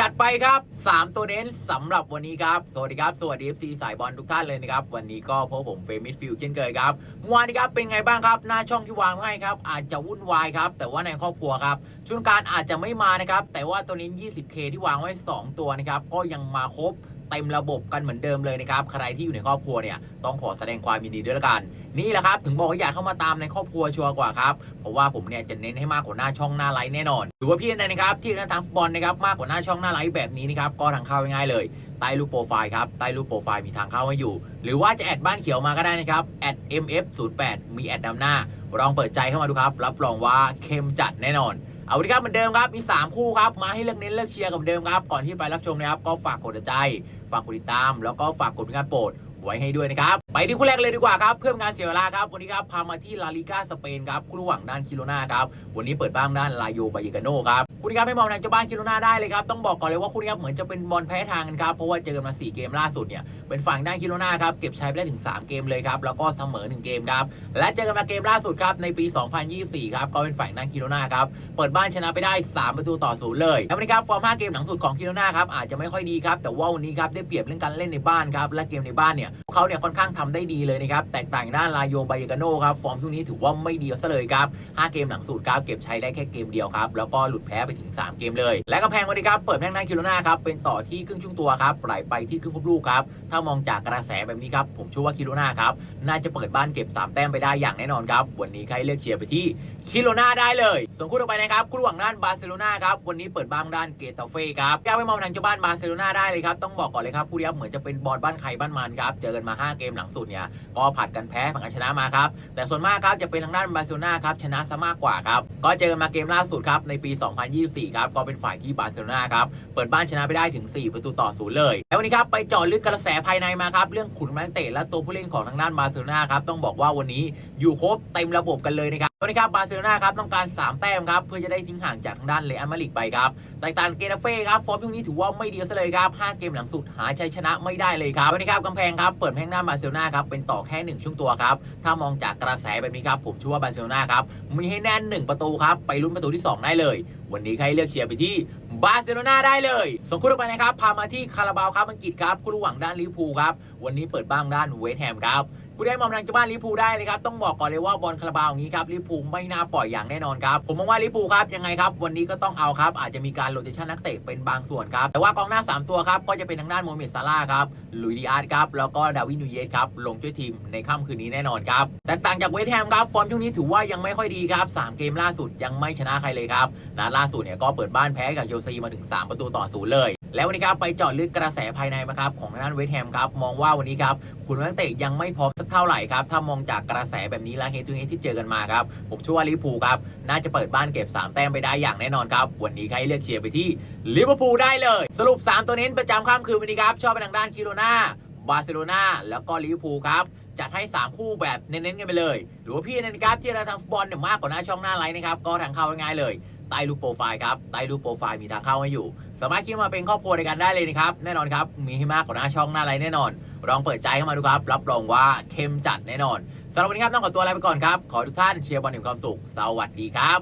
จัดไปครับ 3 ตัวเน้นสำหรับวันนี้ครับ สวัสดีครับ สวัสดี FC สายบอลทุกท่านเลยนะครับ วันนี้ก็พบผมเฟรมิดฟิลเช่นเคยครับเมื่อวานนี้ครับเป็นไงบ้างครับ หน้าช่องที่วางให้ครับ อาจจะวุ่นวายครับ แต่ว่าในครอบครัวครับชุดการอาจจะไม่มานะครับ แต่ว่าตัวนี้ 20K ที่วางไว้ 2 ตัวนะครับ ก็ยังมาครบ เต็มระบบกันเหมือนเดิมเลยนะครับใครที่อยู่ในครอบครัวเนี่ยต้องขอแสดงความยินดีด้วยละกันนี่แหละครับถึงบอกว่าอยากเข้ามาตามในครอบครัวชัวร์กว่าครับเพราะว่าผมเนี่ยจะเน้นให้มากกว่าหน้าช่องหน้าไลฟ์แน่นอนหรือว่าพี่ใดนะครับที่การทำฟุตบอลนะครับมากกว่าหน้าช่องหน้าไลฟ์แบบนี้นะครับก็ทางเข้าง่ายๆเลยใต้รูปโปรไฟล์ครับใต้รูปโปรไฟล์มีทางเข้าให้อยู่ หรือว่าจะแอดบ้านเขียวมาก็ได้นะครับแอด mf08 มีแอดนำหน้าลองเปิดใจเข้ามาดูครับ รับรองว่าเข้มจัดแน่นอน เอาละครับเหมือนเดิมครับ มี 3 คู่ครับ มาให้เลือกเน้นเลือกเชียร์กับเดิมครับ ก่อนที่ไปรับชมนะครับ ก็ฝากกดใจ ฝากกดติดตาม แล้วก็ฝากกดเป็นการโปรดไว้ให้ด้วยนะครับไปที่คู่แรกเลยดีกว่าครับ เพื่อเป็นการเสียเวลาครับ วันนี้ครับ พามาที่ลาลิก้าสเปนครับคู่ระหว่างด้านคิโลนาครับ วันนี้เปิดบ้านด้านลาโยบายกาโนครับคู่นี้ครับไม่มองทางเจ้าบ้านคิโลนาได้เลยครับ ต้องบอกก่อนเลยว่าคู่นี้ครับเหมือนจะเป็นบอลแพ้ทางกันครับ เพราะว่าเจอกันมา 4 เกมล่าสุดเนี่ย เป็นฝั่งด้านคิโลนาครับ เก็บชัยไปได้ถึง 3 เกมเลยครับ แล้วก็เสมอ 1 เกมครับ และเจอกันมาเกมล่าสุดครับในปี 2024 ครับ ก็เป็นฝั่งด้านคิโลนาครับ เปิดบ้านชนะไปได้ 3 ประตูต่อศูนย์เลยแล้ววันนี้ครับฟอร์ม 5 เกมหลังสุดของคิโลนาครับอาจจะไม่ค่อยดีครับแต่ว่าวันนี้ครับได้เปรียบเรื่องการเล่นในบ้านครับและเกมในบ้านเนี่ยเขาเนี่ยค่อนข้างทำได้ดีเลยนะครับ แตกต่างด้านลาโยบายกาโนครับ ฟอร์มช่วงนี้ถือว่าไม่ดีซะเลยครับ 5 เกมหลังสุดครับเก็บชัยได้แค่เกมเดียวครับ แล้วก็หลุดแพ้ไปถึง 3 เกมเลย และกำแพงวันนี้ครับ เปิดแม่งด้าคิโลนาครับ เป็นต่อที่ครึ่งช่วงตัวครับไหลไปที่ครึ่งควบลูกครับ ถ้ามองจากกระแสแบบนี้ครับ ผมเชื่อว่าคิโลนาครับน่าจะเปิดบ้านเก็บ 3 แต้มไปได้อย่างแน่นอนครับ วันนี้ใครเลือกเชียร์ไปที่คิโลนาได้เลยส่วนคู่ต่อไปนะครับคู่ระหว่างด้านบาร์เซโลนาครับวันนี้เปิดบ้านด้านเกตาเฟ่ครับก้าวไปมองทางเจ้าบ้านบาร์เซโลนาได้เลยครับต้องบอกก่อนเลยครับคู่นี้ครับเหมือนจะเป็นบอลบ้านใครบ้านมันครับเจอกันมา 5 เกมหลังสุดเนี่ยก็ผัดกันแพ้ผัดกันชนะมาครับแต่ส่วนมากครับจะเป็นทางด้านบาร์เซโลนาครับชนะซะมากกว่าครับก็เจอกันมาเกมล่าสุดครับในปี 2024 ครับก็เป็นฝ่ายที่บาร์เซโลนาครับเปิดบ้านชนะไปได้ถึง 4 ประตูต่อศูนย์เลยแล้ววันนี้ครับไปเจาะลึกกระแสภายในมาครับเรื่องขุนนักเตะและตัวผู้เล่นของทางด้านบาร์เซโลนาครับต้องบอกว่าวันนี้อยู่ครบเต็มระบบกันเลยนะครับ สวันนี้ครับบาร์เซโลนาครับต้องการ 3 แต้มครับ เพื่อจะได้ทิ้งห่างจากทางด้านเรอัลมาดริดไปครับแตกต่างเกตาเฟ่ครับ ฟอร์มช่วงนี้ถือว่าไม่ดีซะเลยครับ 5 เกมหลังสุดหาชัยชนะไม่ได้เลยครับสวันนี้ครับกำแพงครับเปิดแพงหน้าบาร์เซโลนาครับเป็นต่อแค่ 1 ช่วงตัวครับ ถ้ามองจากกระแสแบบนี้ครับ ผมเชื่อว่าบาร์เซโลนาครับมีให้แน่น 1 ประตูครับไปลุ้นประตูที่ 2 ได้เลย วันนี้ใครเลือกเชียร์ไปที่บาร์เซโลนาได้เลยส่งคู่ต่อไปนะครับพามาที่คาราบาวครับอังกฤษครับคู่ระหว่างด้านลิเวอร์พูลครับวันนี้เปิดบ้างด้านเวสต์แฮมครับ ผู้ได้มองทางจ้าบ้านลิเวอร์พูได้เลยครับต้องบอกก่อนเลยว่าบอลคาราบาวอย่างนี้ครับลิเวอร์พูไม่น่าปล่อยอย่างแน่นอนครับผมมองว่าลิเวอร์พูครับยังไงครับวันนี้ก็ต้องเอาครับอาจจะมีการโรเตชันนักเตะเป็นบางส่วนครับแต่ว่ากองหน้า 3 ตัวครับก็จะเป็นทางด้านโมเมดซาร่าครับลุยดิอาร์ตครับแล้วก็ดาวินนูเยสครับลงช่วยทีมในค่ำคืนนี้แน่นอนครับแตกต่างจากเวสต์แฮมครับฟอร์มช่วงนี้ถือว่ายังไม่ค่อยดีครับสามเกมล่าสุดยังไม่ชนะใครเลยครับนัดล่าสุดเนี่ยก็เปิดบ้านแพ้กับเชลซีมาถึง 3 ประตูต่อศูนย์เลย แล้ววันนี้ครับไปเจาะลึกกระแสภายในมาครับของทางด้านเวสแฮมครับมองว่าวันนี้ครับขุนนักเตะยังไม่พร้อมสักเท่าไหร่ครับถ้ามองจากกระแสแบบนี้และเฮตูเฮที่เจอกันมาครับผมเชื่อว่าลิเวอร์พูลครับน่าจะเปิดบ้านเก็บ 3 แต้มไปได้อย่างแน่นอนครับวันนี้ใครเลือกเชียร์ไปที่ลิเวอร์พูลได้เลย สรุป 3 ตัวเน้ประจำค่ำคืนวันนี้ครับชอบไปทางด้านคิโรนาบาร์เซโลนาแล้วก็ลิเวอร์พูลครับจัดให้ 3 คู่แบบเน้นๆกันไปเลย หรือว่าพี่นะครับที่เราทำฟุตบอลเนี่ยมากกว่าหน้าช่องหน้าไลน์นะครับก็ทางเข้าง่ายๆเลยใต้รูปโปรไฟล์ครับใต้รูปโปรไฟล์มีทางเข้าให้อยู่ สามารถคิดมาเป็นครอบครัวในกันได้เลยนะครับแน่นอนครับมีให้มากกว่าหน้าช่องหน้าไรแน่นอนลองเปิดใจเข้ามาดูครับรับรองว่าเข้มจัดแน่นอนสำหรับวันนี้ครับต้องขอตัวลาไปก่อนครับขอทุกท่านเชียร์บอลถึงความสุข สวัสดีครับ